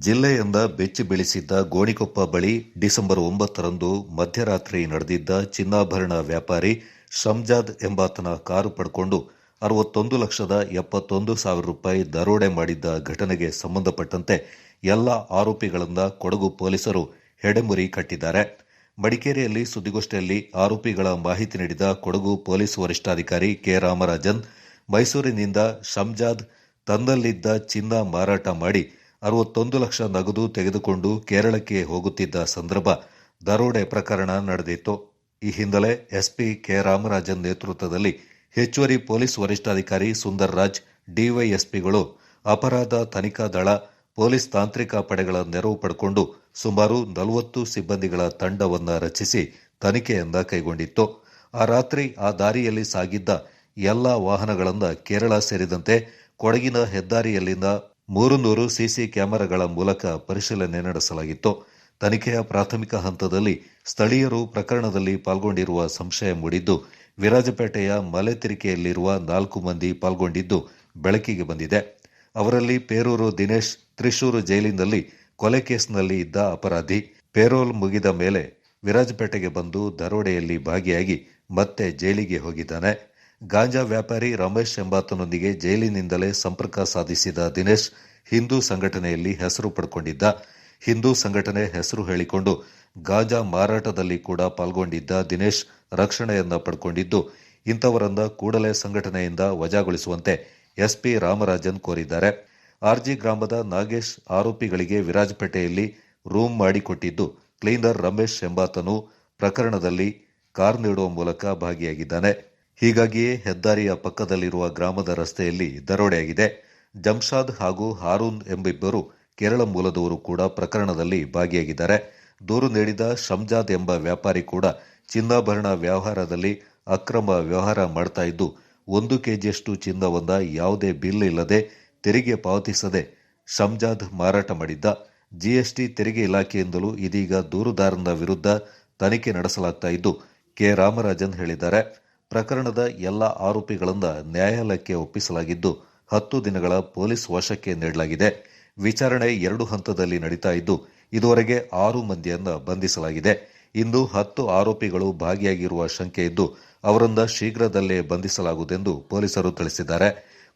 ಜಿಲ್ಲೆಯಿಂದ ಬೆಚ್ಚಿ ಬೆಳೆಸಿದ್ದ ಗೋಣಿಕೊಪ್ಪ ಬಳಿ ಡಿಸೆಂಬರ್ ಒಂಬತ್ತರಂದು ಮಧ್ಯರಾತ್ರಿ ನಡೆದಿದ್ದ ಚಿನ್ನಾಭರಣ ವ್ಯಾಪಾರಿ ಶಮ್ಜಾದ್ ಎಂಬಾತನ ಕಾರು ಪಡ್ಕೊಂಡು ಅರವತ್ತೊಂದು ಲಕ್ಷದ ಎಪ್ಪತ್ತೊಂದು ಸಾವಿರ ರೂಪಾಯಿ ದರೋಡೆ ಮಾಡಿದ್ದ ಘಟನೆಗೆ ಸಂಬಂಧಪಟ್ಟಂತೆ ಎಲ್ಲ ಆರೋಪಿಗಳಿಂದ ಕೊಡಗು ಪೊಲೀಸರು ಹೆಡೆಮುರಿ ಕಟ್ಟಿದ್ದಾರೆ. ಮಡಿಕೇರಿಯಲ್ಲಿ ಸುದ್ದಿಗೋಷ್ಠಿಯಲ್ಲಿ ಆರೋಪಿಗಳ ಮಾಹಿತಿ ನೀಡಿದ ಕೊಡಗು ಪೊಲೀಸ್ ವರಿಷ್ಠಾಧಿಕಾರಿ ಕೆ ರಾಮರಾಜನ್, ಮೈಸೂರಿನಿಂದ ಶಮ್ಜಾದ್ ತನ್ನಲ್ಲಿದ್ದ ಚಿನ್ನ ಮಾರಾಟ ಮಾಡಿ ಅರವತ್ತೊಂದು ಲಕ್ಷ ನಗದು ತೆಗೆದುಕೊಂಡು ಕೇರಳಕ್ಕೆ ಹೋಗುತ್ತಿದ್ದ ಸಂದರ್ಭ ದರೋಡೆ ಪ್ರಕರಣ ನಡೆದಿತ್ತು. ಈ ಹಿನ್ನೆಲೆ ಎಸ್ಪಿ ಕೆ ರಾಮರಾಜನ್ ನೇತೃತ್ವದಲ್ಲಿ ಹೆಚ್ಚುವರಿ ಪೊಲೀಸ್ ವರಿಷ್ಠಾಧಿಕಾರಿ ಸುಂದರ್ ರಾಜ್ ಡಿವೈಎಸ್ಪಿಗಳು, ಅಪರಾಧ ತನಿಖಾ ದಳ, ಪೊಲೀಸ್ ತಾಂತ್ರಿಕ ಪಡೆಗಳ ನೆರವು ಪಡೆಕೊಂಡು ಸುಮಾರು ನಲವತ್ತು ಸಿಬ್ಬಂದಿಗಳ ತಂಡವನ್ನು ರಚಿಸಿ ತನಿಖೆಯಿಂದ ಕೈಗೊಂಡಿತ್ತು. ಆ ರಾತ್ರಿ ಆ ದಾರಿಯಲ್ಲಿ ಸಾಗಿದ್ದ ಎಲ್ಲ ವಾಹನಗಳನ್ನು ಕೇರಳ ಸೇರಿದಂತೆ ಕೊಡಗಿನ ಹೆದ್ದಾರಿಯಲ್ಲಿನ ಮೂರು ನೂರು ಸಿಸಿ ಕ್ಯಾಮೆರಾಗಳ ಮೂಲಕ ಪರಿಶೀಲನೆ ನಡೆಸಲಾಗಿತ್ತು. ತನಿಖೆಯ ಪ್ರಾಥಮಿಕ ಹಂತದಲ್ಲಿ ಸ್ಥಳೀಯರು ಪ್ರಕರಣದಲ್ಲಿ ಪಾಲ್ಗೊಂಡಿರುವ ಸಂಶಯ ಮೂಡಿದ್ದು, ವಿರಾಜಪೇಟೆಯ ಮಲೆತಿರಿಕೆಯಲ್ಲಿರುವ ನಾಲ್ಕು ಮಂದಿ ಪಾಲ್ಗೊಂಡಿದ್ದು ಬೆಳಕಿಗೆ ಬಂದಿದೆ. ಅವರಲ್ಲಿ ಪೇರೂರು ದಿನೇಶ್ ತ್ರಿಶೂರು ಜೈಲಿನಲ್ಲಿ ಕೊಲೆ ಕೇಸ್ನಲ್ಲಿ ಇದ್ದ ಅಪರಾಧಿ. ಪೇರೋಲ್ ಮುಗಿದ ಮೇಲೆ ವಿರಾಜಪೇಟೆಗೆ ಬಂದು ದರೋಡೆಯಲ್ಲಿ ಭಾಗಿಯಾಗಿ ಮತ್ತೆ ಜೈಲಿಗೆ ಹೋಗಿದ್ದಾನೆ. ಗಾಂಜಾ ವ್ಯಾಪಾರಿ ರಮೇಶ್ ಎಂಬಾತನೊಂದಿಗೆ ಜೈಲಿನಿಂದಲೇ ಸಂಪರ್ಕ ಸಾಧಿಸಿದ ದಿನೇಶ್ ಹಿಂದೂ ಸಂಘಟನೆಯಲ್ಲಿ ಹೆಸರು ಪಡ್ಕೊಂಡಿದ್ದ. ಹಿಂದೂ ಸಂಘಟನೆ ಹೆಸರು ಹೇಳಿಕೊಂಡು ಗಾಂಜಾ ಮಾರಾಟದಲ್ಲಿ ಕೂಡ ಪಾಲ್ಗೊಂಡಿದ್ದ ದಿನೇಶ್ ರಕ್ಷಣೆಯನ್ನ ಪಡ್ಕೊಂಡಿದ್ದು, ಇಂಥವರನ್ನ ಕೂಡಲೇ ಸಂಘಟನೆಯಿಂದ ವಜಾಗೊಳಿಸುವಂತೆ ಎಸ್ಪಿ ರಾಮರಾಜನ್ ಕೋರಿದ್ದಾರೆ. ಆರ್ಜಿ ಗ್ರಾಮದ ನಾಗೇಶ್ ಆರೋಪಿಗಳಿಗೆ ವಿರಾಜಪೇಟೆಯಲ್ಲಿ ರೂಮ್ ಮಾಡಿಕೊಟ್ಟಿದ್ದು, ಕ್ಲೀನರ್ ರಮೇಶ್ ಎಂಬಾತನು ಪ್ರಕರಣದಲ್ಲಿ ಕಾರ್ ನೀಡುವ ಮೂಲಕ ಭಾಗಿಯಾಗಿದ್ದಾನೆ. ಹೀಗಾಗಿಯೇ ಹೆದ್ದಾರಿಯ ಪಕ್ಕದಲ್ಲಿರುವ ಗ್ರಾಮದ ರಸ್ತೆಯಲ್ಲಿ ದರೋಡೆಯಾಗಿದೆ. ಜಂಶಾದ್ ಹಾಗೂ ಹಾರೂನ್ ಎಂಬಿಬ್ಬರು ಕೇರಳ ಮೂಲದವರು ಕೂಡ ಪ್ರಕರಣದಲ್ಲಿ ಭಾಗಿಯಾಗಿದ್ದಾರೆ. ದೂರು ನೀಡಿದ ಶಂಜಾದ್ ಎಂಬ ವ್ಯಾಪಾರಿ ಕೂಡ ಚಿನ್ನಾಭರಣ ವ್ಯವಹಾರದಲ್ಲಿ ಅಕ್ರಮ ವ್ಯವಹಾರ ಮಾಡ್ತಾ ಇದ್ದು, ಒಂದು ಕೆಜಿಯಷ್ಟು ಚಿನ್ನವನ್ನ ಯಾವುದೇ ಬಿಲ್ ಇಲ್ಲದೆ ತೆರಿಗೆ ಪಾವತಿಸದೆ ಶಂಜಾದ್ ಮಾರಾಟ ಮಾಡಿದ್ದ. ಜಿಎಸ್ಟಿ ತೆರಿಗೆ ಇಲಾಖೆಯಿಂದಲೂ ಇದೀಗ ದೂರುದಾರನ ವಿರುದ್ಧ ತನಿಖೆ ನಡೆಸಲಾಗ್ತಾ ಇದ್ದು, ಕೆ. ರಾಮರಾಜನ್ ಹೇಳಿದ್ದಾರೆ. ಪ್ರಕರಣದ ಎಲ್ಲ ಆರೋಪಿಗಳಿಂದ ನ್ಯಾಯಾಲಯಕ್ಕೆ ಒಪ್ಪಿಸಲಾಗಿದ್ದು, ಹತ್ತು ದಿನಗಳ ಪೊಲೀಸ್ ವಶಕ್ಕೆ ನೀಡಲಾಗಿದೆ. ವಿಚಾರಣೆ ಎರಡು ಹಂತದಲ್ಲಿ ನಡೀತಾ ಇದ್ದು, ಇದುವರೆಗೆ ಆರು ಮಂದಿಯನ್ನು ಬಂಧಿಸಲಾಗಿದೆ. ಇಂದು ಹತ್ತು ಆರೋಪಿಗಳು ಭಾಗಿಯಾಗಿರುವ ಶಂಕೆ ಇದ್ದು ಅವರಿಂದ ಶೀಘ್ರದಲ್ಲೇ ಬಂಧಿಸಲಾಗುವುದೆಂದು ಪೊಲೀಸರು ತಿಳಿಸಿದ್ದಾರೆ.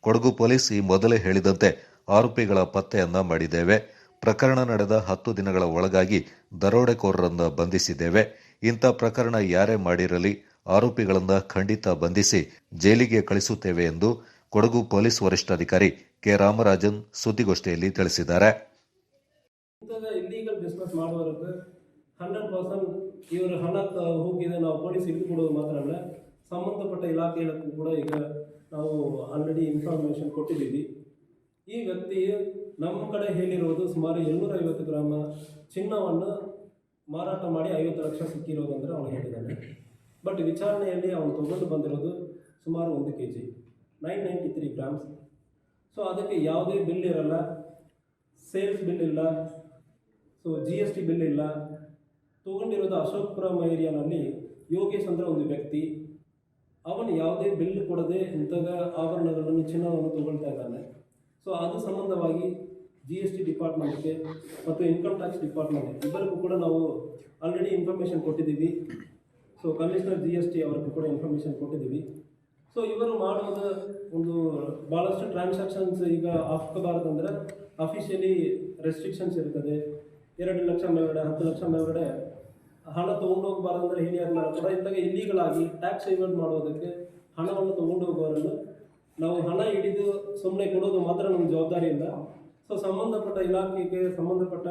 ಕೊಡಗು ಪೊಲೀಸ್ ಈ ಮೊದಲೇ ಹೇಳಿದಂತೆ ಆರೋಪಿಗಳ ಪತ್ತೆಯನ್ನ ಮಾಡಿದ್ದೇವೆ. ಪ್ರಕರಣ ನಡೆದ ಹತ್ತು ದಿನಗಳ ಒಳಗಾಗಿ ದರೋಡೆಕೋರರನ್ನು ಬಂಧಿಸಿದ್ದೇವೆ. ಇಂಥ ಪ್ರಕರಣ ಯಾರೇ ಮಾಡಿರಲಿ ಆರೋಪಿಗಳನ್ನ ಖಂಡಿತ ಬಂಧಿಸಿ ಜೈಲಿಗೆ ಕಳಿಸುತ್ತೇವೆ ಎಂದು ಕೊಡಗು ಪೊಲೀಸ್ ವರಿಷ್ಠಾಧಿಕಾರಿ ಕೆ ರಾಮರಾಜನ್ ಸುದ್ದಿಗೋಷ್ಠಿಯಲ್ಲಿ ತಿಳಿಸಿದ್ದಾರೆ. ಹಂಡ್ರೆಡ್ ಪರ್ಸೆಂಟ್ ಇವರು ಹಣ ಹೋಗಿದೆ, ನಾವು ಪೊಲೀಸ್ ಮಾತ್ರ ಅಲ್ಲ, ಸಂಬಂಧಪಟ್ಟ ಇಲಾಖೆಗಳಿಗೂ ಕೂಡ ಈಗ ನಾವು ಆಲ್ರೆಡಿ ಇನ್ಫಾರ್ಮೇಷನ್ ಕೊಟ್ಟಿದ್ದೀವಿ. ಈ ವ್ಯಕ್ತಿ ನಮ್ಮ ಕಡೆ ಹೇಳಿರುವುದು ಸುಮಾರು ಏಳ್ನೂರ ಐವತ್ತು ಗ್ರಾಮ ಚಿನ್ನವನ್ನು ಮಾರಾಟ ಮಾಡಿ ಐವತ್ತು ಲಕ್ಷ ಸಿಕ್ಕಿರೋದು ಅಂದರೆ ಅವನು ಹೇಳಿದ್ದಾನೆ ಬಟ್ ವಿಚಾರಣೆಯಲ್ಲಿ ಅವನು ತಗೊಂಡು ಬಂದಿರೋದು ಸುಮಾರು ಒಂದು K G nine ninety three grams so ಅದಕ್ಕೆ ಯಾವುದೇ ಬಿಲ್ ಇರಲ್ಲ ಸೇಲ್ಸ್ ಬಿಲ್ ಇಲ್ಲ so G S T bill ಇಲ್ಲ. ತೊಗೊಂಡಿರೋದು ಅಶೋಕ್ಪುರ ಏರಿಯಾನಲ್ಲಿ ಯೋಗೇಶ್ ಅಂದರೆ ಒಂದು ವ್ಯಕ್ತಿ. ಅವನು ಯಾವುದೇ ಬಿಲ್ ಕೊಡದೆ ಇಂತಹ ಆಭರಣಗಳನ್ನು ಚಿನ್ನವನ್ನು ತಗೊಳ್ತಾ ಇದ್ದಾನೆ. ಸೊ ಅದು ಸಂಬಂಧವಾಗಿ ಜಿ ಎಸ್ ಟಿ ಡಿಪಾರ್ಟ್ಮೆಂಟ್ಗೆ ಮತ್ತು ಇನ್ಕಮ್ ಟ್ಯಾಕ್ಸ್ ಡಿಪಾರ್ಟ್ಮೆಂಟ್ ಇಬ್ಬರಿಗೂ ಕೂಡ ನಾವು ಆಲ್ರೆಡಿ ಇನ್ಫಾರ್ಮೇಷನ್ ಕೊಟ್ಟಿದ್ದೀವಿ. So commissioner G S T ಅವ್ರಿಗೆ ಕೂಡ ಇನ್ಫಾರ್ಮೇಷನ್ ಕೊಟ್ಟಿದ್ದೀವಿ. ಸೊ ಇವರು ಮಾಡುವುದು ಒಂದು ಭಾಳಷ್ಟು ಟ್ರಾನ್ಸಾಕ್ಷನ್ಸ್ ಈಗ ಹಾಕಬಾರ್ದಂದ್ರೆ ಅಫಿಷಿಯಲಿ ರೆಸ್ಟ್ರಿಕ್ಷನ್ಸ್ ಇರ್ತದೆ. ಎರಡು ಲಕ್ಷ ಮೇಲ್ಗಡೆ ಹತ್ತು ಲಕ್ಷ ಮೇಲ್ಗಡೆ ಹಣ ತೊಗೊಂಡು ಅಂದರೆ ಆದ್ಮೇಲೆ ಕೂಡ ಇದ್ದಾಗ ಇಲ್ಲಿಗಳಾಗಿ ಟ್ಯಾಕ್ಸ್ ಇವೆಂಟ್ ಮಾಡೋದಕ್ಕೆ ಹಣವನ್ನು ತೊಗೊಂಡು ಹೋಗೋರನ್ನು ನಾವು ಹಣ ಹಿಡಿದು ಸುಮ್ಮನೆ ಕೊಡೋದು ಮಾತ್ರ ನಮ್ಮ ಜವಾಬ್ದಾರಿ ಇಲ್ಲ ಸೊ ಸಂಬಂಧಪಟ್ಟ ಇಲಾಖೆಗೆ, ಸಂಬಂಧಪಟ್ಟ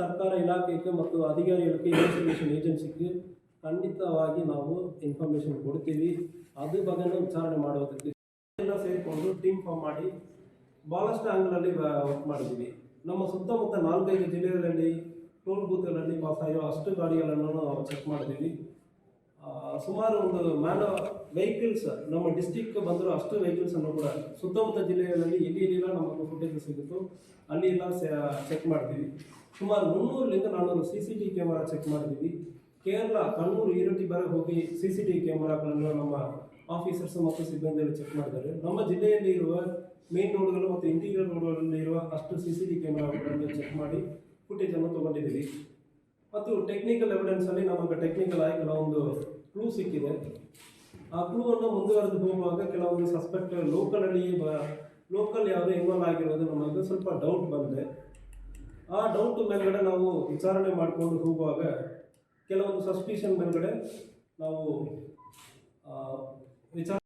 ಸರ್ಕಾರ ಇಲಾಖೆಗೆ ಮತ್ತು ಅಧಿಕಾರಿಗಳಿಗೆ ಇನ್ವೆಸ್ಟಿಗೇಷನ್ ಏಜೆನ್ಸಿಗೆ ಖಂಡಿತವಾಗಿ ನಾವು ಇನ್ಫಾರ್ಮೇಶನ್ ಕೊಡ್ತೀವಿ. ಅದ್ರ ಬಗ್ಗೆನೂ ವಿಚಾರಣೆ ಮಾಡೋದಕ್ಕೆ ಎಲ್ಲ ಸೇರಿಕೊಂಡು ಟೀಮ್ ಫಾರ್ಮ್ ಮಾಡಿ ಭಾಳಷ್ಟು ಆಂಗ್ಲಲ್ಲಿ ವರ್ಕ್ ಮಾಡಿದ್ದೀವಿ. ನಮ್ಮ ಸುತ್ತಮುತ್ತ ನಾಲ್ಕೈದು ಜಿಲ್ಲೆಗಳಲ್ಲಿ ಟೋಲ್ ಬೂತ್ಗಳಲ್ಲಿ ಪಾಸ್ ಆಗಿರೋ ಅಷ್ಟು ಗಾಡಿಗಳನ್ನು ನಾವು ಚೆಕ್ ಮಾಡಿದ್ದೀವಿ. ಸುಮಾರು ಒಂದು ಮ್ಯಾನ ವೆಹಿಕಲ್ಸ್ ನಮ್ಮ ಡಿಸ್ಟಿಕ್ ಬಂದರೂ ಅಷ್ಟು ವೆಹಿಕಲ್ಸನ್ನು ಕೂಡ ಸುತ್ತಮುತ್ತ ಜಿಲ್ಲೆಗಳಲ್ಲಿ ಇಲ್ಲಿ ಇಲ್ಲಿಲ್ಲ ನಮಗೆ ಫುಟೇಜ್ ಸಿಗುತ್ತೋ. ಅಲ್ಲಿ ಎಲ್ಲ ಚೆಕ್ ಮಾಡ್ತೀವಿ ಸುಮಾರು ಮುನ್ನೂರರಿಂದ ನಾನ್ನೂರು C C T camera check ಮಾಡಿದ್ದೀವಿ. ಕೇರಳ, ಕಣ್ಣೂರು ಈರಟಿ ಬರ ಹೋಗಿ ಸಿ ಸಿ ಟಿ ಕ್ಯಾಮರಾಗಳನ್ನು ನಮ್ಮ ಆಫೀಸರ್ಸ್ ಮತ್ತು ಸಿಬ್ಬಂದಿಗಳು ಚೆಕ್ ಮಾಡಿದ್ದಾರೆ ನಮ್ಮ ಜಿಲ್ಲೆಯಲ್ಲಿ ಇರುವ ಮೇನ್ ರೋಡ್ಗಳು ಮತ್ತು ಇಂಟೀರಿಯರ್ ರೋಡ್ಗಳಲ್ಲಿ ಇರುವ ಅಷ್ಟು ಸಿ ಸಿ ಟಿ ಕ್ಯಾಮರಾಗಳನ್ನು ಚೆಕ್ ಮಾಡಿ ಫುಟೇಜನ್ನು ತಗೊಂಡಿದ್ದೀವಿ. ಮತ್ತು ಟೆಕ್ನಿಕಲ್ ಎವಿಡೆನ್ಸಲ್ಲಿ ನಮಗೆ ಟೆಕ್ನಿಕಲ್ ಆಗಿ ಕೆಲವೊಂದು ಕ್ಲೂ ಸಿಕ್ಕಿದೆ. ಆ ಕ್ಲೂವನ್ನು ಮುಂದುವರೆದು ಹೋಗುವಾಗ ಕೆಲವೊಂದು ಸಸ್ಪೆಕ್ಟ್ ಲೋಕಲಲ್ಲಿಯೇ ಬ ಲೋಕಲ್ ಯಾವುದೇ ಇನ್ವಾಲ್ವ್ ಆಗಿರೋದು ನಮಗೆ ಸ್ವಲ್ಪ ಡೌಟ್ ಬಂದಿದೆ. ಆ ಡೌಟ್ ಮೇಲ್ಗಡೆ ನಾವು ವಿಚಾರಣೆ ಮಾಡಿಕೊಂಡು ಹೋಗುವಾಗ ಕೆಲವೊಂದು ಸಸ್ಪಿಷನ್ ಬಂದ್ಗಡೆ ನಾವು ವಿಚಾರ